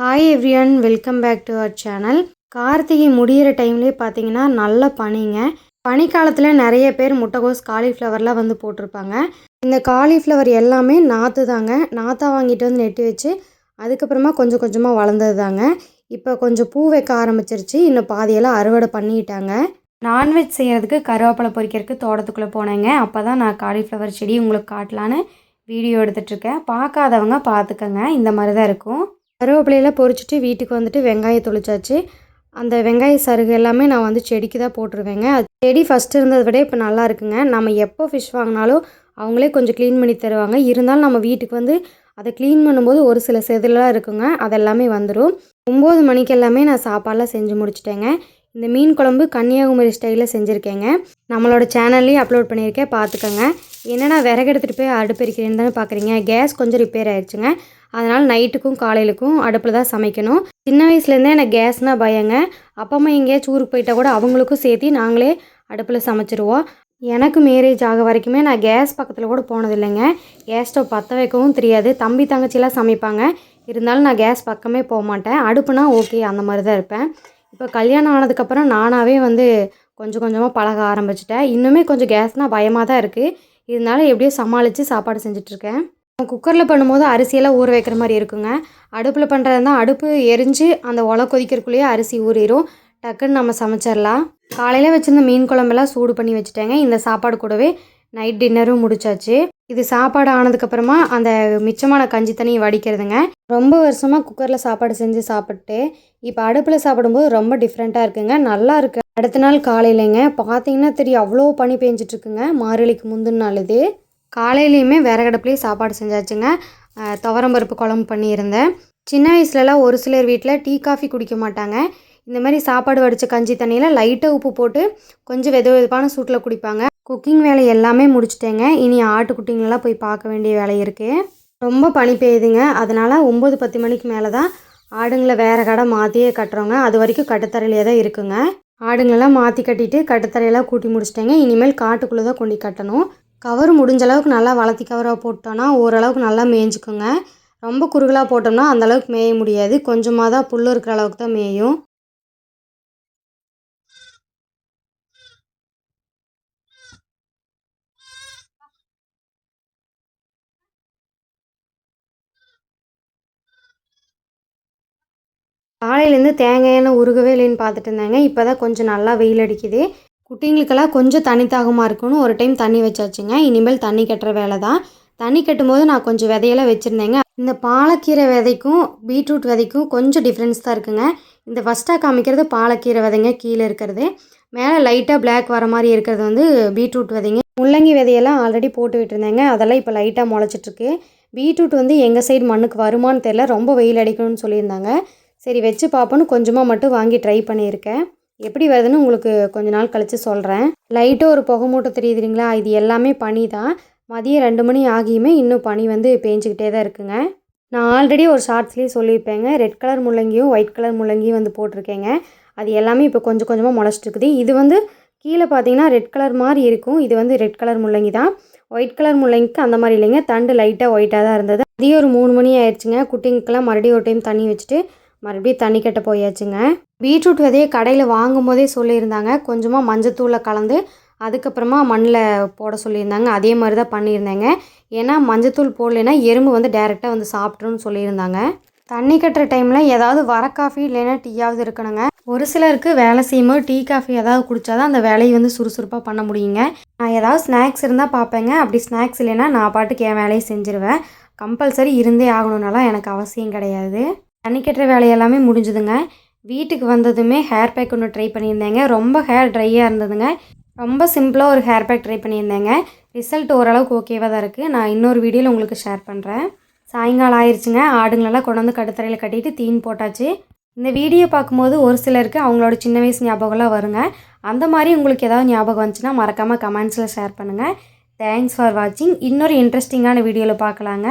Hi everyone welcome back to our channel Karthigai முடியிற டைம்லேயே பார்த்தீங்கன்னா நல்ல பனிங்க. பனிக்காலத்தில் நிறைய பேர் முட்டைகோஸ் காலிஃப்ளவர்லாம் வந்து போட்டிருப்பாங்க. இந்த காலிஃப்ளவர் எல்லாமே நாற்று தாங்க. நாற்றா வாங்கிட்டு வந்து நெட்டி வச்சு அதுக்கப்புறமா கொஞ்சம் கொஞ்சமாக வளர்ந்தது தாங்க. இப்போ கொஞ்சம் பூ வைக்க ஆரம்பிச்சிருச்சு. இன்னும் பாதியெல்லாம் அறுவடை பண்ணிட்டாங்க. நான்வெஜ் செய்கிறதுக்கு கருவேப்பிலை பொரிக்கிறதுக்கு தோட்டத்துக்குள்ளே போனேங்க. அப்போ தான் நான் காலிஃப்ளவர் செடி உங்களுக்கு காட்டலான்னு வீடியோ எடுத்துகிட்ருக்கேன் பார்க்காதவங்க பார்த்துக்கங்க. இந்த மாதிரி தான் இருக்கும். கருவேப்பிலையெல்லாம் பொறிச்சிட்டு வீட்டுக்கு வந்துட்டு வெங்காயம் தொளிச்சாச்சு. அந்த வெங்காய சருகு எல்லாமே நான் வந்து செடிக்கு தான் போட்டிருவேங்க. அது செடி ஃபஸ்ட்டு இருந்ததை விட இப்போ நல்லா இருக்குங்க. நம்ம எப்போ ஃபிஷ் வாங்கினாலும் அவங்களே கொஞ்சம் க்ளீன் பண்ணி தருவாங்க. இருந்தாலும் நம்ம வீட்டுக்கு வந்து அதை க்ளீன் பண்ணும்போது ஒரு சில செதிலாம் இருக்குங்க. அதெல்லாமே வந்துடும் ஒம்பது மணிக்கு எல்லாமே நான் சாப்பாடெலாம் செஞ்சு முடிச்சிட்டேங்க. இந்த மீன் குழம்பு கன்னியாகுமரி ஸ்டைலில் செஞ்சுருக்கேங்க. நம்மளோட சேனல்லையும் அப்லோட் பண்ணியிருக்கேன். பார்த்துக்கோங்க. என்னென்னா விறகு எடுத்துகிட்டு போய் அடுப்பெரிக்கிறேன்னு தானே பார்க்குறீங்க கேஸ் கொஞ்சம் ரிப்பேர் ஆயிடுச்சுங்க. அதனால் நைட்டுக்கும் காலையிலுக்கும் அடுப்பில் தான் சமைக்கணும். சின்ன வயசுலேருந்தே எனக்கு கேஸ்னால் பயங்க. அப்பா அம்மா எங்கேயாச்சும் ஊருக்கு போயிட்டால் கூட அவங்களுக்கும் சேர்த்து நாங்களே அடுப்பில் சமைச்சிருவோம். எனக்கு மேரேஜ் ஆக வரைக்குமே நான் கேஸ் பக்கத்தில் கூட போனதில்லைங்க. கேஸ் ஸ்டவ் பற்ற வைக்கவும் தெரியாது. தம்பி தங்கச்சிலாம் சமைப்பாங்க. இருந்தாலும் நான் கேஸ் பக்கமே போக மாட்டேன் அடுப்புனா ஓகே அந்த மாதிரி தான் இருப்பேன். இப்போ கல்யாணம் ஆனதுக்கப்புறம் நானாகவே வந்து கொஞ்சம் கொஞ்சமாக பழக ஆரம்பிச்சிட்டேன். இன்னுமே கொஞ்சம் கேஸ்னால் பயமாக தான் இருக்குது இருந்தாலும் எப்படியோ சமாளித்து சாப்பாடு செஞ்சிட்ருக்கேன் குக்கரில் பண்ணும்போது அரிசியெல்லாம் ஊற வைக்கிற மாதிரி இருக்குங்க. அடுப்பில் பண்ணுறது தான் அடுப்பு எரிஞ்சு அந்த ஒலை கொதிக்கிறதுக்குள்ளேயே அரிசி ஊறிடும் டக்குன்னு நம்ம சமைச்சிடலாம் காலையில் வச்சுருந்த மீன் குழம்பெல்லாம் சூடு பண்ணி வச்சுட்டேங்க. இந்த சாப்பாடு கூடவே நைட் டின்னரும் முடிச்சாச்சு. இது சாப்பாடு ஆனதுக்கப்புறமா அந்த மிச்சமான கஞ்சி தண்ணி வடிக்கிறதுங்க. ரொம்ப வருஷமாக குக்கரில் சாப்பாடு செஞ்சு சாப்பிட்டு இப்போ அடுப்பில் சாப்பிடும்போது ரொம்ப டிஃப்ரெண்ட்டாக இருக்குங்க. நல்லா இருக்கு. அடுத்த நாள் காலையிலங்க. பார்த்தீங்கன்னா தெரியும் அவ்வளோ பனி பெஞ்சிட்ருக்குங்க மாரளிக்கு முந்தின நாள் இது. காலையிலையுமே விறகடுப்புலேயே சாப்பாடு செஞ்சாச்சுங்க. துவரம்பருப்பு குழம்பு பண்ணியிருந்தேன். சின்ன வயசுலலாம் ஒரு சிலர் வீட்டில் டீ காஃபி குடிக்க மாட்டாங்க. இந்த மாதிரி சாப்பாடு வடித்த கஞ்சி தண்ணியில் லைட்டாக உப்பு போட்டு கொஞ்சம் வெத வெதுப்பான சூட்டில் குடிப்பாங்க. குக்கிங் வேலை எல்லாமே முடிச்சிட்டேங்க. இனி ஆட்டுக்குட்டிங்களெலாம் போய் பார்க்க வேண்டிய வேலை இருக்குது ரொம்ப பனி பெய்யுதுங்க. அதனால் ஒம்பது பத்து மணிக்கு மேலே தான் ஆடுங்களை வேறு கடை மாற்றியே கட்டுறோங்க. அது வரைக்கும் கட்டுத்தரையிலே தான் இருக்குங்க. ஆடுங்களெல்லாம் மாற்றி கட்டிட்டு கட்டுத்தரையெல்லாம் கூட்டி முடிச்சிட்டேங்க. இனிமேல் காட்டுக்குள்ளே தான் கொண்டு கட்டணும். கவர் முடிஞ்ச அளவுக்கு நல்லா வளர்த்தி கவராக போட்டோன்னா ஓரளவுக்கு நல்லா மேய்ஞ்சிக்குங்க. ரொம்ப குறுகலாக போட்டோம்னா அந்தளவுக்கு மேய முடியாது. கொஞ்சமாக தான் புல் இருக்கிற அளவுக்கு தான் மேயும். காலையிலேருந்து தேங்காய் எண்ணெய் உருகவே இல்லைன்னு பார்த்துட்டு இருந்தாங்க. இப்போ தான் கொஞ்சம் நல்லா வெயில் அடிக்குது. குட்டிங்களுக்கெல்லாம் கொஞ்சம் தண்ணி தாகமாக இருக்குன்னு ஒரு டைம் தண்ணி வச்சாச்சுங்க. இனிமேல் தண்ணி கட்டுற வேலை தான் தண்ணி கட்டும்போது நான் கொஞ்சம் விதையெல்லாம் வச்சுருந்தேங்க. இந்த பாலக்கீரை விதைக்கும் பீட்ரூட் விதைக்கும் கொஞ்சம் டிஃப்ரென்ஸ் தான் இருக்குங்க. இந்த ஃபஸ்ட்டாக காமிக்கிறது பாலக்கீரை விதைங்க கீழே இருக்கிறது. மேலே லைட்டாக பிளாக் வர மாதிரி இருக்கிறது வந்து பீட்ரூட் விதைங்க. முள்ளங்கி விதையெல்லாம் ஆல்ரெடி போட்டு விட்டுருந்தேங்க. அதெல்லாம் இப்போ லைட்டாக முளைச்சிட்ருக்கு. பீட்ரூட் வந்து எங்கள் சைடு மண்ணுக்கு வருமானு தெரில ரொம்ப வெயில் அடிக்கணும்னு சொல்லியிருந்தாங்க. சரி வச்சு பார்ப்போன்னு கொஞ்சமாக மட்டும் வாங்கி ட்ரை பண்ணியிருக்கேன். எப்படி வருதுன்னு உங்களுக்கு கொஞ்ச நாள் கழித்து சொல்கிறேன் லைட்டாக ஒரு புகை மூட்டை தெரியுது இல்லைங்களா இது எல்லாமே பனி தான். மதியம் ரெண்டு மணி ஆகியுமே இன்னும் பனி வந்து பேஞ்சிக்கிட்டே தான் இருக்குங்க. நான் ஆல்ரெடி ஒரு ஷார்ட்ஸ்லேயே சொல்லியிருப்பேங்க. ரெட் கலர் முள்ளங்கியும் ஒயிட் கலர் முள்ளங்கியும் வந்து போட்டிருக்கேங்க. அது எல்லாமே இப்போ கொஞ்சம் கொஞ்சமாக முளைச்சிட்டு இது வந்து கீழே பார்த்தீங்கன்னா ரெட் கலர் மாதிரி இருக்கும். இது வந்து ரெட் கலர் முள்ளங்கி தான். ஒயிட் கலர் முள்ளங்கிக்கு அந்த மாதிரி இல்லைங்க. தண்டு லைட்டாக ஒயிட்டாக தான் இருந்தது. அதையும் ஒரு மூணு மணி ஆயிடுச்சுங்க. குட்டிங்களுக்கெல்லாம் மறுபடியும் ஒரு டைம் தண்ணி வச்சுட்டு மறுபடியும் தண்ணி கட்ட போயாச்சுங்க. பீட்ரூட் விதையை கடையில் வாங்கும் போதே சொல்லியிருந்தாங்க. கொஞ்சமாக மஞ்சத்தூளை கலந்து அதுக்கப்புறமா மண்ணில் போட சொல்லியிருந்தாங்க. அதே மாதிரி தான் பண்ணியிருந்தேங்க. ஏன்னா மஞ்சத்தூள் போடலைன்னா எறும்பு வந்து டேரெக்டாக வந்து சாப்பிட்ருன்னு சொல்லியிருந்தாங்க. தண்ணி கட்டுற டைமில் ஏதாவது வர காஃபி இல்லைன்னா டீயாவது இருக்கணுங்க. ஒரு சிலருக்கு வேலை செய்யும்போது டீ காஃபி ஏதாவது குடித்தாதான் அந்த வேலையை வந்து சுறுசுறுப்பாக பண்ண முடியுங்க. நான் ஏதாவது ஸ்நாக்ஸ் இருந்தால் பார்ப்பேங்க. அப்படி ஸ்நாக்ஸ் இல்லைன்னா நான் பாட்டுக்கு என் வேலையை செஞ்சுருவேன். கம்பல்சரி இருந்தே ஆகணுன்னாலாம் எனக்கு அவசியம் கிடையாது. தண்ணி கட்டுற வேலையெல்லாமே முடிஞ்சுதுங்க. வீட்டுக்கு வந்ததுமே ஹேர் பேக் ஒன்று ட்ரை பண்ணியிருந்தேங்க. ரொம்ப ஹேர் ட்ரையாக இருந்ததுங்க. ரொம்ப சிம்பிளாக ஒரு ஹேர் பேக் ட்ரை பண்ணியிருந்தேங்க. ரிசல்ட் ஓரளவுக்கு ஓகேவாக தான் இருக்குது நான் இன்னொரு வீடியோவில் உங்களுக்கு ஷேர் பண்ணுறேன் சாயங்காலம் ஆயிடுச்சுங்க ஆடுங்களெல்லாம் கொண்டு வந்து கடுத்தரையில் கட்டிட்டு தீன் போட்டாச்சு. இந்த வீடியோ பார்க்கும்போது ஒரு சிலருக்கு அவங்களோட சின்ன வயசு ஞாபகம்லாம் வருங்க. அந்த மாதிரி உங்களுக்கு ஏதாவது ஞாபகம் வந்துச்சுன்னா மறக்காமல் கமெண்ட்ஸில் ஷேர் பண்ணுங்கள் தேங்க்ஸ் ஃபார் வாட்சிங் இன்னொரு இன்ட்ரெஸ்டிங்கான வீடியோவில் பார்க்கலாங்க.